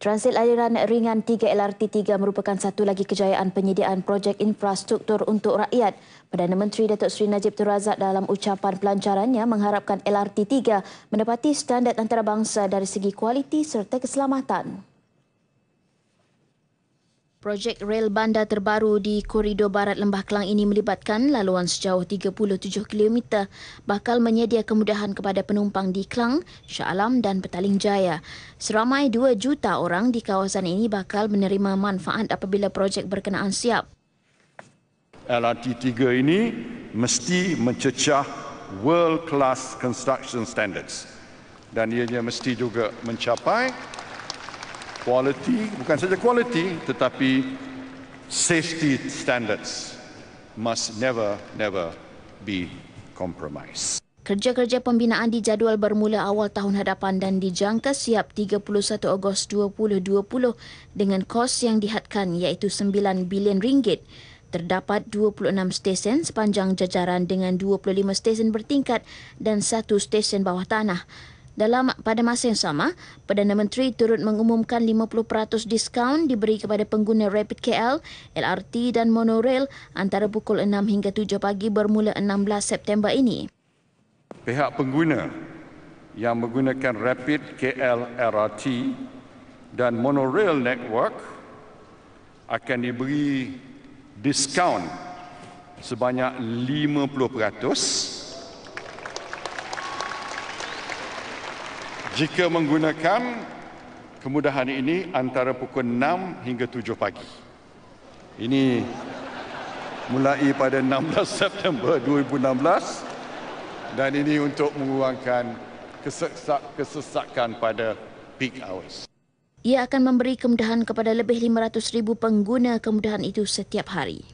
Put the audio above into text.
Transit aliran ringan 3 LRT3 merupakan satu lagi kejayaan penyediaan projek infrastruktur untuk rakyat. Perdana Menteri Datuk Seri Najib Razak dalam ucapan pelancarannya mengharapkan LRT3 menepati standard antarabangsa dari segi kualiti serta keselamatan. Projek rel bandar terbaru di koridor barat Lembah Kelang ini melibatkan laluan sejauh 37 km bakal menyedia kemudahan kepada penumpang di Kelang, Shah Alam dan Petaling Jaya. Seramai 2 juta orang di kawasan ini bakal menerima manfaat apabila projek berkenaan siap. LRT 3 ini mesti mencecah world class construction standards dan ianya mesti juga mencapai quality bukan saja quality tetapi safety standards must never never be compromised. Kerja-kerja pembinaan dijadual bermula awal tahun hadapan dan dijangka siap 31 Ogos 2020 dengan kos yang dihadkan iaitu 9 bilion ringgit. Terdapat 26 stesen sepanjang jajaran dengan 25 stesen bertingkat dan satu stesen bawah tanah. Dalam pada masa yang sama, Perdana Menteri turut mengumumkan 50% diskaun diberi kepada pengguna Rapid KL, LRT dan monorail antara pukul 6 hingga 7 pagi bermula 16 September ini. Pihak pengguna yang menggunakan Rapid KL LRT dan monorail network akan diberi diskaun sebanyak 50% jika menggunakan kemudahan ini antara pukul 6 hingga 7 pagi. Ini mulai pada 16 September 2016 dan ini untuk mengurangkan kesesak, kesesakan pada peak hours. Ia akan memberi kemudahan kepada lebih 500,000 pengguna kemudahan itu setiap hari.